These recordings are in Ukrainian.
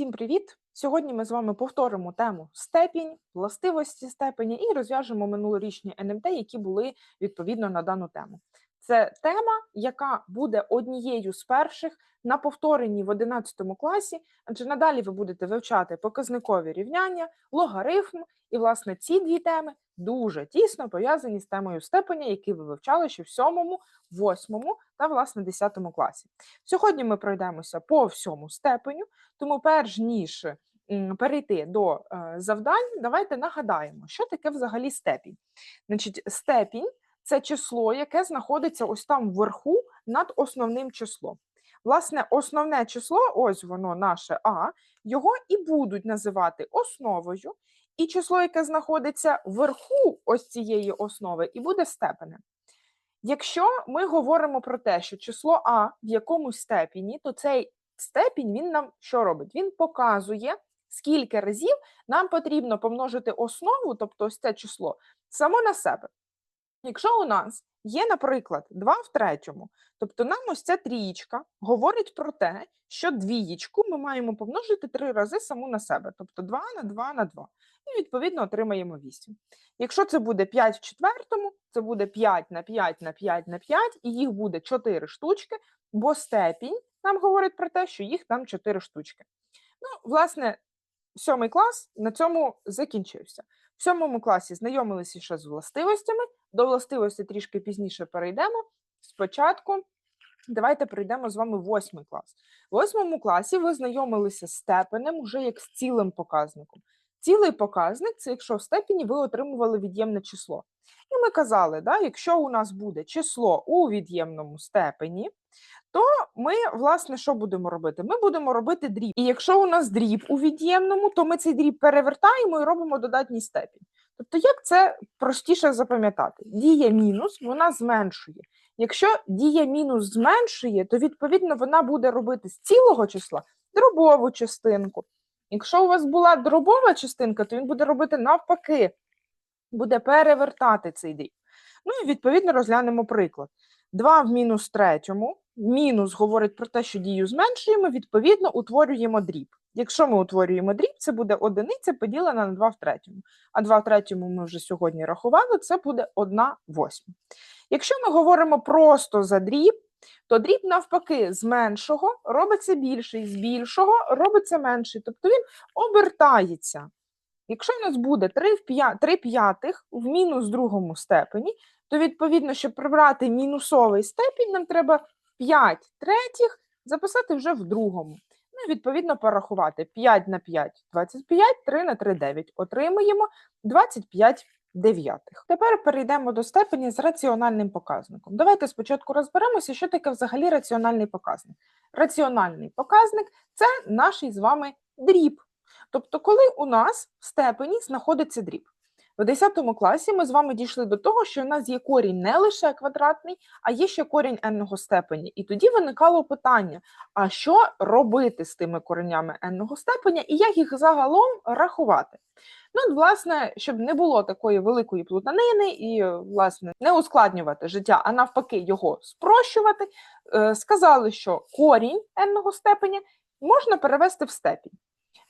Всім привіт! Сьогодні ми з вами повторимо тему степінь, властивості степені і розв'яжемо минулорічні НМТ, які були відповідно на дану тему. Це тема, яка буде однією з перших на повторенні в 11 класі, адже надалі ви будете вивчати показникові рівняння, логарифм, і, власне, ці дві теми дуже тісно пов'язані з темою степеня, які ви вивчали ще в 7, 8 та, власне, 10 класі. Сьогодні ми пройдемося по всьому степеню, тому перш ніж перейти до е, завдань, давайте нагадаємо, що таке взагалі степінь. Значить, степінь це число, яке знаходиться ось там вверху над основним числом. Власне, основне число, ось воно наше А, його і будуть називати основою, і число, яке знаходиться вверху ось цієї основи, і буде степенем. Якщо ми говоримо про те, що число А в якомусь степені, то цей степінь він нам що робить? Він показує, скільки разів нам потрібно помножити основу, тобто ось це число, само на себе. Якщо у нас є, наприклад, 2 в третьому, тобто нам ось ця трієчка говорить про те, що двієчку ми маємо помножити три рази саму на себе, тобто 2 на 2 на 2. І відповідно отримаємо 8. Якщо це буде 5 в четвертому, це буде 5 на 5 на 5 на 5, і їх буде 4 штучки, бо степінь нам говорить про те, що їх там 4 штучки. Ну, власне, сьомий клас на цьому закінчився. В сьомому класі знайомилися ще з властивостями. До властивості трішки пізніше перейдемо. Спочатку давайте перейдемо з вами восьмий клас. В восьмому класі ви знайомилися з степенем уже як з цілим показником. Цілий показник це якщо в степені ви отримували від'ємне число. І ми казали, да, якщо у нас буде число у від'ємному степені, то ми, власне, що будемо робити? Ми будемо робити дріб. І якщо у нас дріб у від'ємному, то ми цей дріб перевертаємо і робимо додатній степінь. Тобто, як це простіше запам'ятати? Дія мінус вона зменшує. Якщо дія мінус зменшує, то відповідно вона буде робити з цілого числа дробову частинку. Якщо у вас була дробова частинка, то він буде робити навпаки, буде перевертати цей дріб. Ну і відповідно розглянемо приклад. 2 в мінус третьому. Мінус говорить про те, що дію зменшуємо, відповідно, утворюємо дріб. Якщо ми утворюємо дріб, це буде одиниця поділена на 2 в третьому. А 2 в третьому ми вже сьогодні рахували, це буде 1 восьма. Якщо ми говоримо просто за дріб, то дріб навпаки з меншого робиться більший, з більшого робиться менший. Тобто він обертається. Якщо у нас буде 3, в 5, 3 п'ятих в мінус другому степені, то відповідно, щоб прибрати мінусовий степінь, нам треба 5 третіх записати вже в другому. Ну, відповідно, порахувати 5 на 5 – 25, 3 на 3 – 9. Отримуємо 25 дев'ятих. Тепер перейдемо до степені з раціональним показником. Давайте спочатку розберемося, що таке взагалі раціональний показник. Раціональний показник це наш із вами дріб. Тобто, коли у нас в степені знаходиться дріб. В 10 класі ми з вами дійшли до того, що у нас є корінь не лише квадратний, а є ще корінь n-го степені. І тоді виникало питання: а що робити з тими коренями n-го степеня і як їх загалом рахувати? Ну, власне, щоб не було такої великої плутанини і, власне, не ускладнювати життя, а навпаки, його спрощувати, е, сказали, що корінь n-го степеня можна перевести в степінь.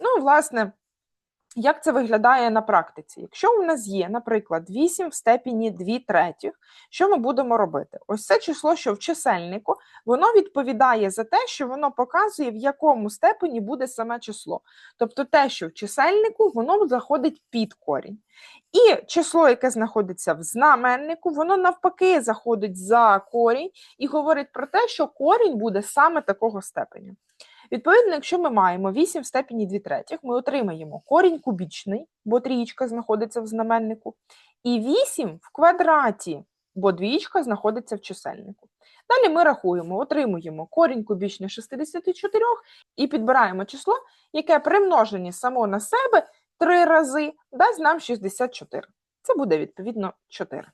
Ну, власне, як це виглядає на практиці? Якщо у нас є, наприклад, 8 в степені 2 третіх, що ми будемо робити? Ось це число, що в чисельнику, воно відповідає за те, що воно показує, в якому степені буде саме число. Тобто те, що в чисельнику, воно заходить під корінь. І число, яке знаходиться в знаменнику, воно навпаки заходить за корінь і говорить про те, що корінь буде саме такого степеня. Відповідно, якщо ми маємо 8 в степені 2 третіх, ми отримаємо корінь кубічний, бо трієчка знаходиться в знаменнику, і 8 в квадраті, бо двічка знаходиться в чисельнику. Далі ми рахуємо, отримуємо корінь кубічний 64 і підбираємо число, яке при множенні само на себе 3 рази дасть нам 64. Це буде відповідно 4.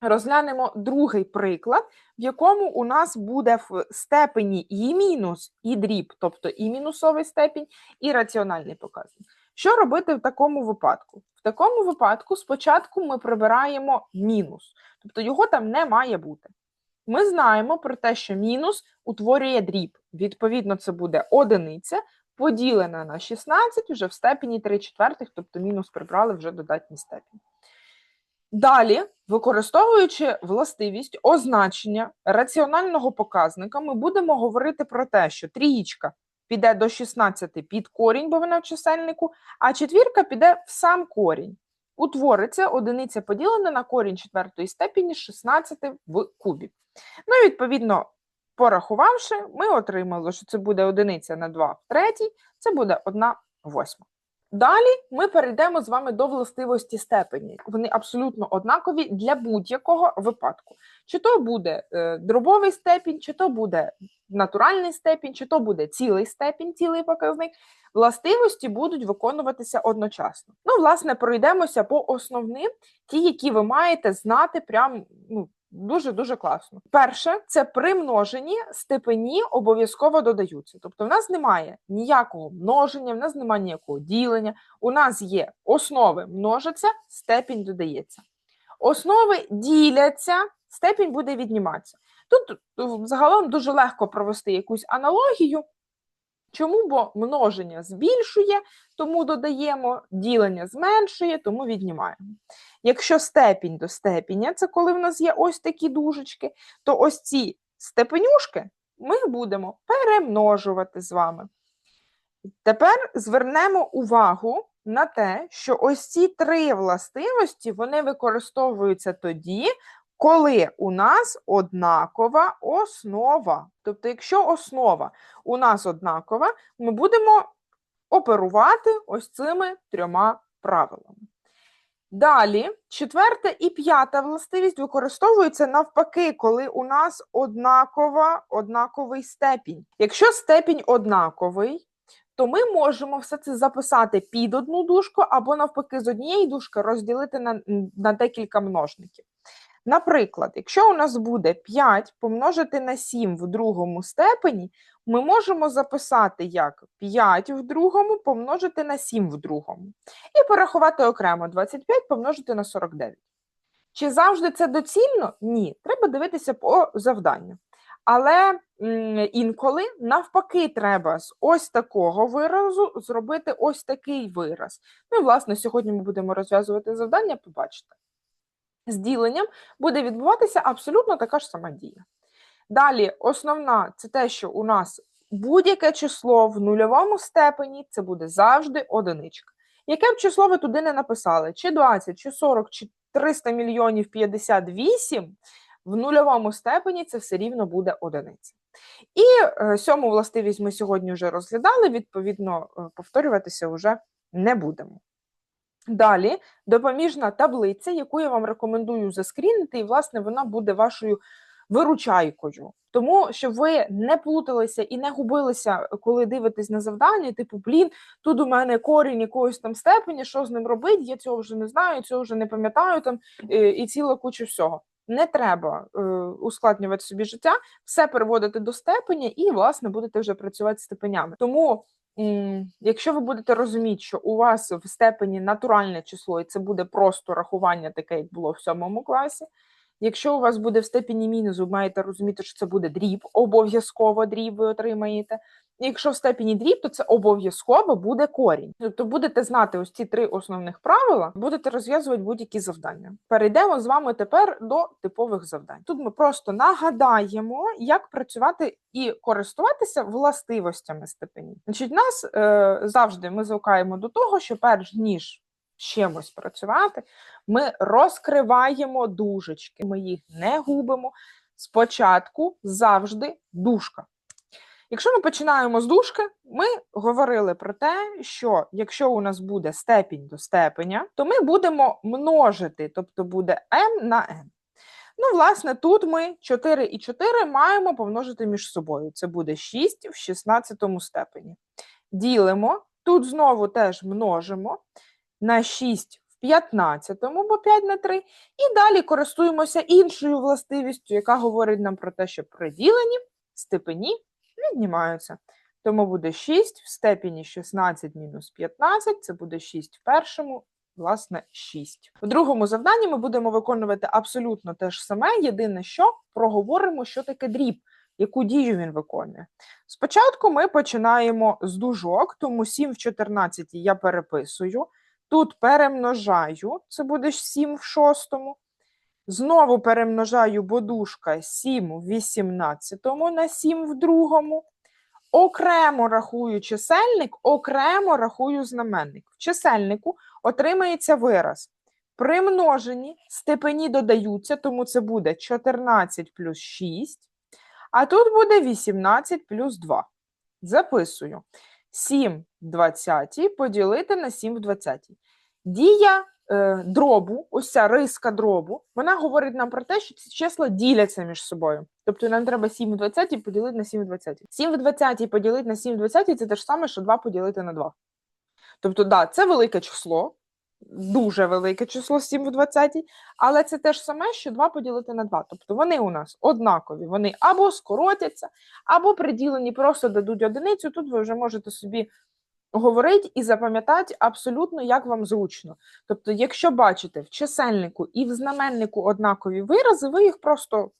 Розглянемо другий приклад, в якому у нас буде в степені і мінус, і дріб, тобто і мінусовий степінь, і раціональний показник. Що робити в такому випадку? В такому випадку спочатку ми прибираємо мінус, тобто його там не має бути. Ми знаємо про те, що мінус утворює дріб. Відповідно, це буде одиниця поділене на 16 вже в степені 3 четвертих, тобто мінус прибрали вже додатній степінь. Далі, використовуючи властивість означення раціонального показника, ми будемо говорити про те, що трієчка піде до 16 під корінь, бо вона в чисельнику, а четвірка піде в сам корінь. Утвориться одиниця поділена на корінь четвертої степені 16 в кубі. Ну і відповідно, порахувавши, ми отримали, що це буде одиниця на 2 в третій, це буде 1 восьма. Далі ми перейдемо з вами до властивості степені. Вони абсолютно однакові для будь-якого випадку. Чи то буде е, дробовий степінь, чи то буде натуральний степінь, чи то буде цілий степінь, цілий показник. Властивості будуть виконуватися одночасно. Ну, власне, пройдемося по основним, ті, які ви маєте знати прям ну, дуже дуже класно. Перше, це при множенні степені обов'язково додаються. Тобто, в нас немає ніякого множення, в нас немає ніякого ділення. У нас є основи множаться, степінь додається. Основи діляться, степінь буде відніматися. Тут е, загалом дуже легко провести якусь аналогію. Чому? Бо множення збільшує, тому додаємо, ділення зменшує, тому віднімаємо. Якщо степінь до степеня, це коли в нас є ось такі дужечки, то ось ці степенюшки ми будемо перемножувати з вами. Тепер звернемо увагу на те, що ось ці три властивості вони використовуються тоді, коли у нас однакова основа. Тобто, якщо основа у нас однакова, ми будемо оперувати ось цими трьома правилами. Далі, четверта і п'ята властивість використовуються навпаки, коли у нас однакова, однаковий степінь. Якщо степінь однаковий, то ми можемо все це записати під одну дужку або навпаки з однієї дужки розділити на, на декілька множників. Наприклад, якщо у нас буде 5 помножити на 7 в другому степені, ми можемо записати як 5 в другому помножити на 7 в другому. І порахувати окремо 25 помножити на 49. Чи завжди це доцільно? Ні. Треба дивитися по завданню. Але інколи навпаки треба з ось такого виразу зробити ось такий вираз. Ну і, власне, сьогодні ми будемо розв'язувати завдання, побачите. З діленням буде відбуватися абсолютно така ж сама дія. Далі, основна це те, що у нас будь-яке число в нульовому степені це буде завжди одиничка. Яке б число ви туди не написали, чи 20, чи 40, чи 300 мільйонів 58, в нульовому степені це все рівно буде одиниця. І е, сьому властивість ми сьогодні вже розглядали, відповідно, е, повторюватися вже не будемо. Далі допоміжна таблиця, яку я вам рекомендую заскрінити, і, власне, вона буде вашою виручайкою. Тому щоб ви не плуталися і не губилися, коли дивитесь на завдання, типу, блін, тут у мене корінь якогось там степені, що з ним робити, я цього вже не знаю, цього вже не пам'ятаю там і ціла куча всього. Не треба е, ускладнювати собі життя, все переводити до степеня, і, власне, будете вже працювати з степенями. Тому Якщо ви будете розуміти, що у вас в степені натуральне число, і це буде просто рахування, таке, як було в сьомому класі. Якщо у вас буде в степені мінус, ви маєте розуміти, що це буде дріб, обов'язково дріб ви отримаєте. Якщо в степені дріб, то це обов'язково буде корінь. Тобто будете знати ось ці три основних правила, будете розв'язувати будь-які завдання. Перейдемо з вами тепер до типових завдань. Тут ми просто нагадаємо, як працювати і користуватися властивостями степені. Значить, нас е, завжди ми заукаємо до того, що перш ніж чимось працювати, ми розкриваємо дужечки, ми їх не губимо. Спочатку завжди дужка. Якщо ми починаємо з дужки, ми говорили про те, що якщо у нас буде степінь до степеня, то ми будемо множити, тобто буде m на n. Ну, власне, тут ми 4 і 4 маємо помножити між собою. Це буде 6 в 16 степені. Ділимо, тут знову теж множимо на 6 в 15, бо 5 на 3. І далі користуємося іншою властивістю, яка говорить нам про те, що при діленні степені віднімаються. Тому буде 6 в степені 16 мінус 15, це буде 6 в першому, власне, 6. В другому завданні ми будемо виконувати абсолютно те ж саме. Єдине, що проговоримо, що таке дріб. яку дію він виконує. Спочатку ми починаємо з дужок, тому 7 в 14 я переписую. Тут перемножаю, це буде 7 в шостому. Знову перемножаю бодушка 7 в 18 на 7 в другому. Окремо рахую чисельник, окремо рахую знаменник. В чисельнику отримається вираз. При множенні степені додаються, тому це буде 14 плюс 6, а тут буде 18 плюс 2. Записую. 7 в 20 поділити на 7 в 20. Дія дробу, ось ця риска дробу, вона говорить нам про те, що ці числа діляться між собою. Тобто нам треба 7 в 20 поділити на 7 в 20. 7 в 20 поділити на 7 в 20 це те ж саме, що 2 поділити на 2. Тобто, да, це велике число, дуже велике число 7 в 20, але це те ж саме, що 2 поділити на 2. Тобто вони у нас однакові, вони або скоротяться, або приділені просто дадуть одиницю. Тут ви вже можете собі говорити і запам'ятати абсолютно, як вам зручно. Тобто, якщо бачите в чисельнику і в знаменнику однакові вирази, ви їх просто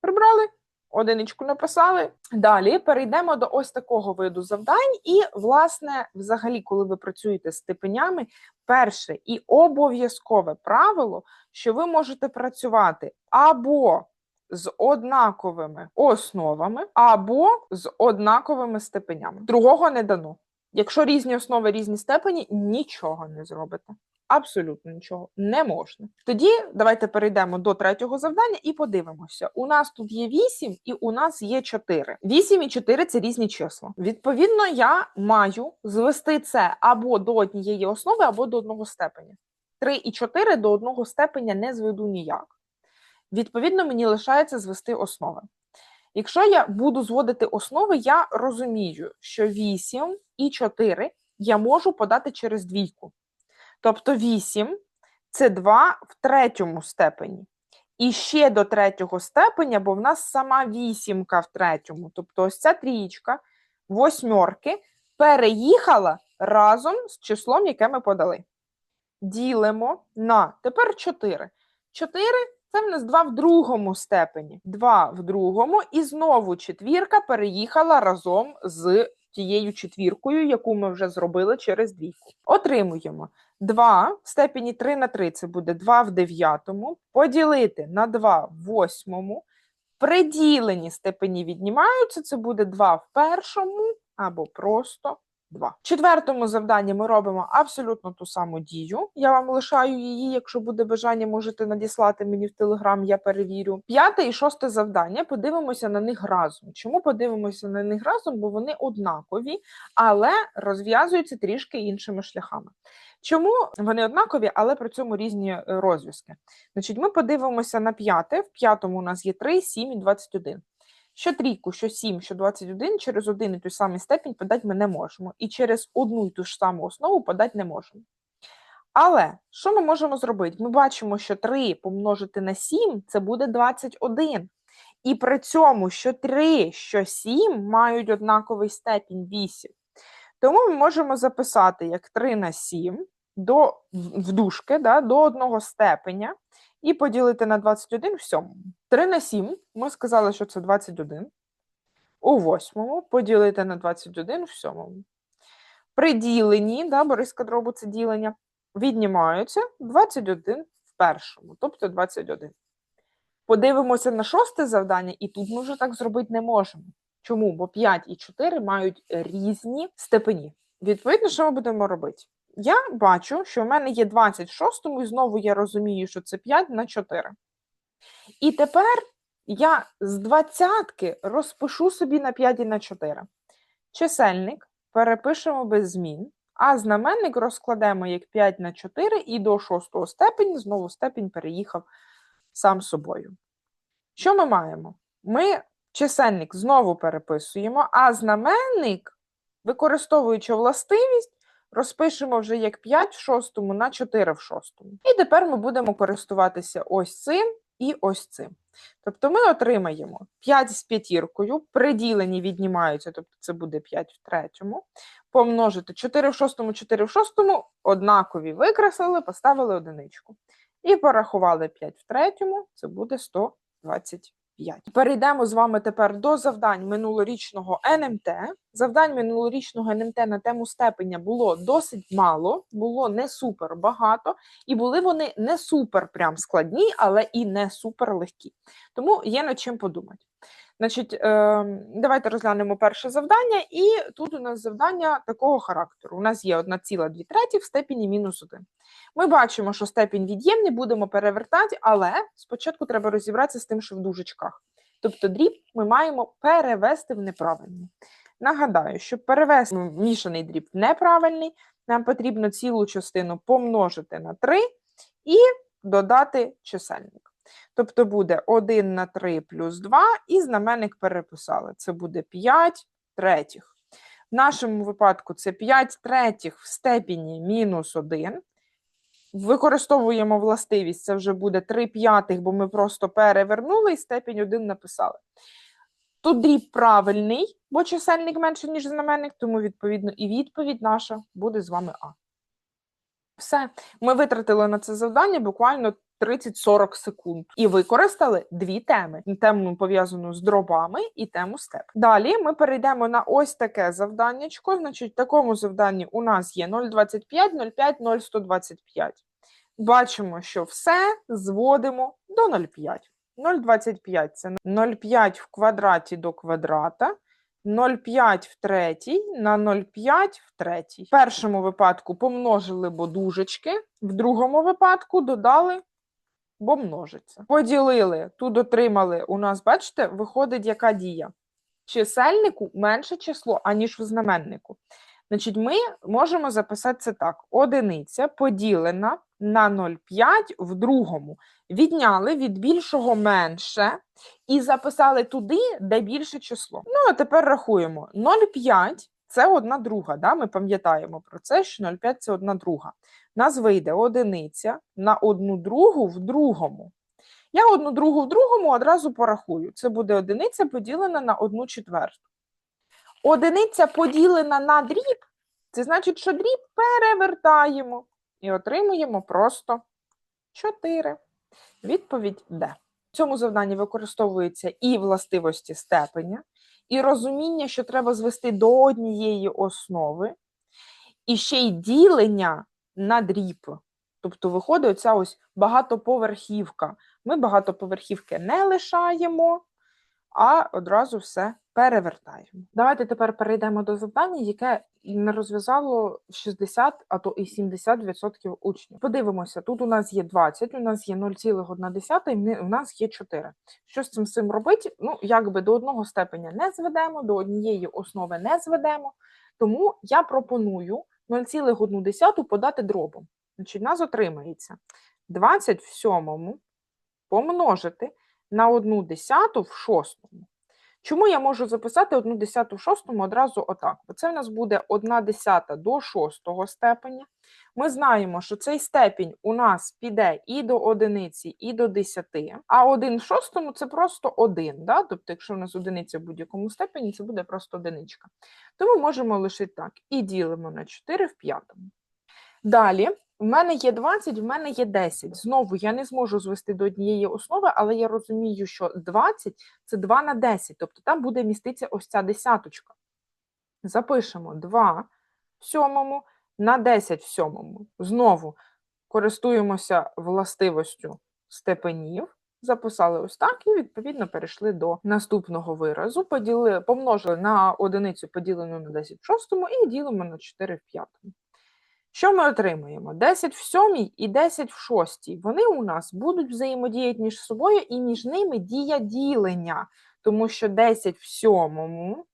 прибрали. Одиничку написали. Далі перейдемо до ось такого виду завдань. І, власне, взагалі, коли ви працюєте з степенями, перше і обов'язкове правило, що ви можете працювати або з однаковими основами, або з однаковими степенями. Другого не дано. Якщо різні основи, різні степені, нічого не зробите. Абсолютно нічого не можна. Тоді давайте перейдемо до третього завдання і подивимося. У нас тут є 8 і у нас є 4. 8 і 4 це різні числа. Відповідно, я маю звести це або до однієї основи, або до одного степеня. 3 і 4 до одного степеня не зведу ніяк. Відповідно, мені лишається звести основи. Якщо я буду зводити основи, я розумію, що 8 і 4 я можу подати через двійку. Тобто 8 це 2 в третьому степені. І ще до третього степеня, бо в нас сама вісімка в третьому. Тобто ось ця трієчка восьмерки переїхала разом з числом, яке ми подали. Ділимо на тепер 4. 4 це в нас 2 в другому степені. 2 в другому, і знову четвірка переїхала разом з тією четвіркою, яку ми вже зробили через двійку. Отримуємо 2 в степені 3 на 3 це буде 2 в дев'ятому, поділити на 2 в восьмому. Приділені степені віднімаються, це буде 2 в першому або просто 2. В четвертому завданні ми робимо абсолютно ту саму дію. Я вам лишаю її, якщо буде бажання, можете надіслати мені в Телеграм, я перевірю. П'яте і шосте завдання. Подивимося на них разом. Чому подивимося на них разом? Бо вони однакові, але розв'язуються трішки іншими шляхами. Чому вони однакові, але при цьому різні е, розв'язки? Значить, ми подивимося на п'яте. В п'ятому у нас є 3, 7 і 21. Що трійку, що 7, що 21, через один і той самий степінь подати ми не можемо. І через одну і ту ж саму основу подати не можемо. Але що ми можемо зробити? Ми бачимо, що 3 помножити на 7 це буде 21. І при цьому, що 3, що 7 мають однаковий степінь 8. Тому ми можемо записати як 3 на 7 до, в дужки, да, до одного степеня і поділити на 21 в сьомому. 3 на 7 ми сказали, що це 21. У восьмому поділити на 21 в сьомому. При діленні, да, Бориска дробу це ділення, віднімаються 21 в першому, тобто 21. Подивимося на шосте завдання, і тут ми вже так зробити не можемо. Чому? Бо 5 і 4 мають різні степені. Відповідно, що ми будемо робити? Я бачу, що в мене є 26, і знову я розумію, що це 5 на 4. І тепер я з двадцятки розпишу собі на 5 і на 4. Чисельник перепишемо без змін, а знаменник розкладемо як 5 на 4 і до 6 степені знову степінь переїхав сам собою. Що ми маємо? Ми чисельник знову переписуємо, а знаменник, використовуючи властивість, розпишемо вже як 5 в шостому на 4 в шостому. І тепер ми будемо користуватися ось цим і ось цим. Тобто ми отримаємо 5 з п'ятіркою, приділені віднімаються, тобто це буде 5 в третьому. Помножити 4 в шостому, 4 в шостому, однакові викреслили, поставили одиничку. І порахували 5 в третьому, це буде 125. 5. Перейдемо з вами тепер до завдань минулорічного НМТ. Завдань минулорічного НМТ на тему степеня було досить мало, було не супер багато, і були вони не супер прям складні, але і не супер легкі. Тому є над чим подумати. Значить, е, давайте розглянемо перше завдання, і тут у нас завдання такого характеру. У нас є 1,2 треті в степені мінус 1. Ми бачимо, що степінь від'ємний будемо перевертати, але спочатку треба розібратися з тим, що в дужечках. Тобто дріб ми маємо перевести в неправильний. Нагадаю, щоб перевести мішаний дріб в неправильний, нам потрібно цілу частину помножити на 3 і додати чисельник. Тобто буде 1 на 3 плюс 2, і знаменник переписали. Це буде 5 третіх. В нашому випадку це 5 третіх в степені мінус 1. Використовуємо властивість, це вже буде 3 п'ятих, бо ми просто перевернули і степінь 1 написали. Тут дріб правильний, бо чисельник менше, ніж знаменник, тому, відповідно, і відповідь наша буде з вами А. Все, ми витратили на це завдання буквально 30-40 секунд і використали дві теми: тему пов'язану з дробами і тему степ. Далі ми перейдемо на ось таке завданнячко. Значить, в такому завданні у нас є 0,25, 0,5, 0,125. Бачимо, що все зводимо до 0,5. 0,25 це 0,5 в квадраті до квадрата. 0,5 в третій на 0,5 в третій. В першому випадку помножили бо дужечки, в другому випадку додали бо множиться. Поділили, тут отримали, у нас, бачите, виходить яка дія? Чисельнику менше число, аніж в знаменнику. Значить, ми можемо записати це так: одиниця поділена на 0,5 в другому. Відняли від більшого менше і записали туди, де більше число. Ну, а тепер рахуємо: 0,5 це одна друга. Да? Ми пам'ятаємо про це, що 0,5 це одна друга. Нас вийде одиниця на одну другу в другому. Я одну другу в другому одразу порахую. Це буде одиниця поділена на одну четверту. Одиниця поділена на дріб, це значить, що дріб перевертаємо і отримуємо просто 4. Відповідь Д. В цьому завданні використовуються і властивості степеня, і розуміння, що треба звести до однієї основи, і ще й ділення на дріб. Тобто виходить оця ось багатоповерхівка. Ми багатоповерхівки не лишаємо, а одразу все перевертаємо. Давайте тепер перейдемо до завдання, яке не розв'язало 60, а то і 70% учнів. Подивимося, тут у нас є 20, у нас є 0,1, і у нас є 4. Що з цим всім робити? Ну, якби до одного степеня не зведемо, до однієї основи не зведемо. Тому я пропоную 0,1 подати дробом. Значить, у нас отримається 20 в сьомому помножити на 1 десяту в шостому. Чому я можу записати 1 десяту в шостому одразу отак? Бо це в нас буде 1 десята до шостого степеня. Ми знаємо, що цей степінь у нас піде і до одиниці, і до десяти, а 1 в шостому це просто 1. Да? Тобто, якщо в нас одиниця в будь-якому степені, це буде просто одиничка. Тому можемо лишити так. І ділимо на 4 в п'ятому. Далі, в мене є 20, в мене є 10. Знову я не зможу звести до однієї основи, але я розумію, що 20 це 2 на 10, тобто там буде міститися ось ця десяточка. Запишемо 2 в сьомому на 10 в сьомому. Знову користуємося властивостю степенів. Записали ось так, і відповідно перейшли до наступного виразу. Поділи, помножили на одиницю поділену на 10 в шостому і ділимо на 4 в п'ятому. Що ми отримаємо? 10 в сьомій і 10 в шостій. Вони у нас будуть взаємодіяти між собою, і між ними дія ділення, тому що 10 в сьомому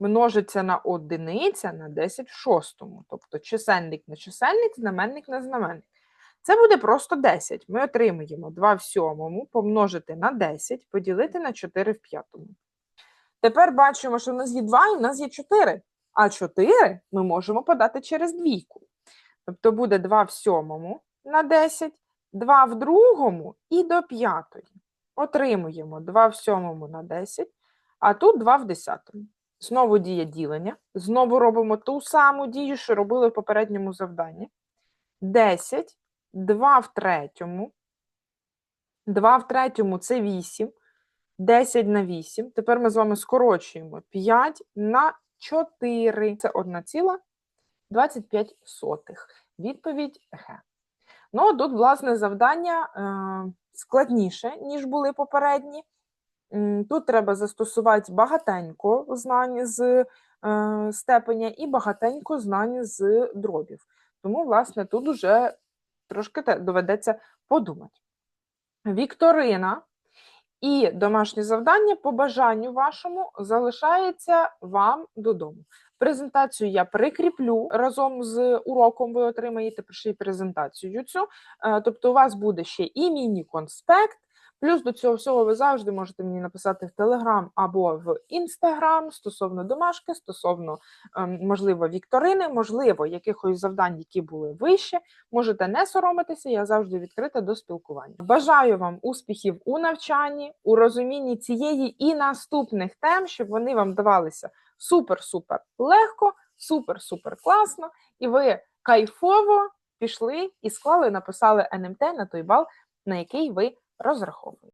множиться на одиниця на 10 в шостому. Тобто чисельник на чисельник, знаменник на знаменник. Це буде просто 10. Ми отримаємо 2 в сьомому помножити на 10, поділити на 4 в п'ятому. Тепер бачимо, що в нас є 2 і в нас є 4. А 4 ми можемо подати через двійку. Тобто буде 2 в сьомому на 10, 2 в другому і до п'ятої. Отримуємо 2 в сьомому на 10, а тут 2 в десятому. Знову дія ділення. Знову робимо ту саму дію, що робили в попередньому завданні. 10, 2 в третьому. 2 в третьому це 8. 10 на 8. Тепер ми з вами скорочуємо 5 на 4. Це 1,25. Відповідь Г. Ну, тут, власне, завдання е, складніше, ніж були попередні. Тут треба застосувати багатенько знань з е, степеня і багатенько знань з дробів. Тому, власне, тут уже трошки доведеться подумати. Вікторина і домашнє завдання по бажанню вашому залишається вам додому. Презентацію я прикріплю разом з уроком. Ви отримаєте ще презентацію цю. Е, Тобто, у вас буде ще і міні-конспект. Плюс до цього всього ви завжди можете мені написати в Телеграм або в Інстаграм стосовно домашки, стосовно, ем, можливо, вікторини, можливо, якихось завдань, які були вище. Можете не соромитися, я завжди відкрита до спілкування. Бажаю вам успіхів у навчанні, у розумінні цієї і наступних тем, щоб вони вам давалися супер-супер легко, супер-супер класно, і ви кайфово пішли і склали, написали НМТ на той бал, на який ви розраховуєте.